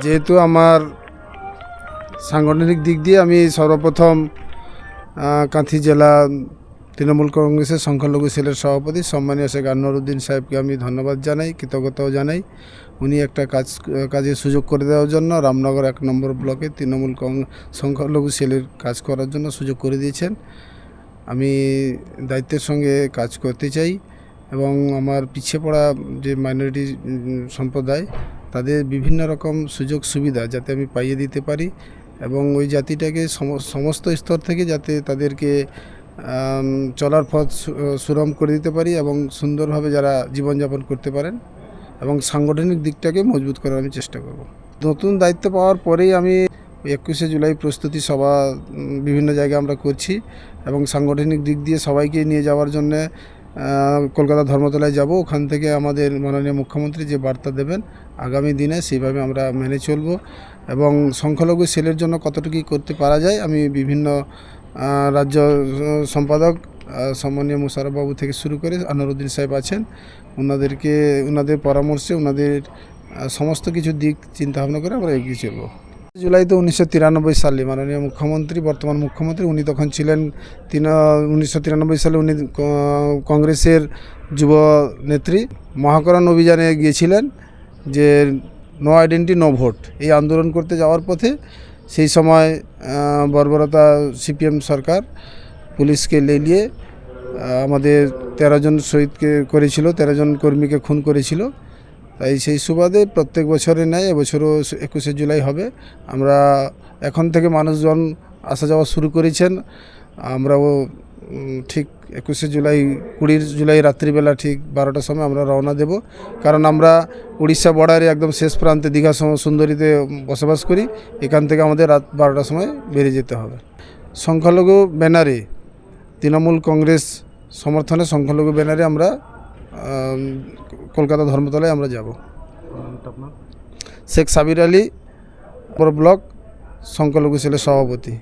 যেহেতু আমার সাংগঠনিক দিক দিয়ে আমি সর্বপ্রথম কাঁথি জেলা তৃণমূল কংগ্রেসের সংখ্যালঘু সেলের সভাপতি সম্মানীয় শেখ আনোয়ারউদ্দিন সাহেবকে আমি ধন্যবাদ জানাই, কৃতজ্ঞতাও জানাই। উনি একটা কাজ, কাজের সুযোগ করে দেওয়ার জন্য রামনগর এক নম্বর ব্লকে তৃণমূল কং, সংখ্যালঘু সেলের কাজ করার জন্য সুযোগ করে দিয়েছেন। আমি দায়িত্বের সঙ্গে কাজ করতে চাই এবং আমার পিছিয়ে পড়া যে মাইনরিটি সম্প্রদায় তাদের বিভিন্ন রকম সুযোগ সুবিধা যাতে আমি পাইয়ে দিতে পারি এবং ওই জাতিটাকে সম- সমস্ত স্তর থেকে যাতে তাদেরকে চলার পথ সু- সুগম করে দিতে পারি এবং সুন্দরভাবে যারা জীবনযাপন করতে পারেন এবং সাংগঠনিক দিকটাকে মজবুত করার আমি চেষ্টা করব। নতুন দায়িত্ব পাওয়ার পরেই আমি একুশে জুলাই প্রস্তুতি সভা বিভিন্ন জায়গায় আমরা করছি এবং সাংগঠনিক দিক দিয়ে সবাইকে নিয়ে যাওয়ার জন্যে কলকাতা ধর্মতলায় যাব। ওখান থেকে আমাদের মাননীয় মুখ্যমন্ত্রী যে বার্তা দেবেন, আগামী দিনে সেইভাবে আমরা মেনে চলব এবং সংখ্যালঘু সেলের জন্য কতটুকু করতে পারা যায়, আমি বিভিন্ন রাজ্য সম্পাদক সম্মানীয় মুশারফ বাবু থেকে শুরু করে আনোয়ারুদ্দিন সাহেব আছেন, ওনাদেরকে, ওনাদের পরামর্শে, ওনাদের সমস্ত কিছু দিক চিন্তা ভাবনা করে আমরা এগিয়ে চলবো। জুলাইতে উনিশশো তিরানব্বই সালে মাননীয় মুখ্যমন্ত্রী, বর্তমান মুখ্যমন্ত্রী, উনি তখন ছিলেন তিন, উনিশশো তিরানব্বই সালে উনি কংগ্রেসের যুব নেত্রী। মহাকরণ অভিযানে গিয়েছিলেন যে নো আইডেন্টি, নো ভোট। এই আন্দোলন করতে যাওয়ার পথে সেই সময় বর্বরতা সিপিএম সরকার পুলিশকে লেলিয়ে আমাদের তেরো জন শহীদকে করেছিল, তেরো জন কর্মীকে খুন করেছিল। তাই সেই সুবাদে প্রত্যেক বছরে নেয় এবছরও একুশে জুলাই হবে। আমরা এখন থেকে মানুষজন আসা যাওয়া শুরু করেছেন। আমরাও ঠিক একুশে জুলাই কুড়ি জুলাই রাত্রিবেলা ঠিক বারোটার সময় আমরা রওনা দেব। কারণ আমরা উড়িষ্যা বর্ডারে একদম শেষ প্রান্তে দীঘা সুন্দরীতে বসবাস করি। এখান থেকে আমাদের রাত বারোটার সময় বেরিয়ে যেতে হবে। সংখ্যালঘু ব্যানারে তৃণমূল কংগ্রেস সমর্থনে সংখ্যালঘু ব্যানারে আমরা আম, কলকাতা ধর্মতলায় আমরা যাব। শেখ সাবির আলী পর ব্লক সংখ্যালঘু সেলের সভাপতি।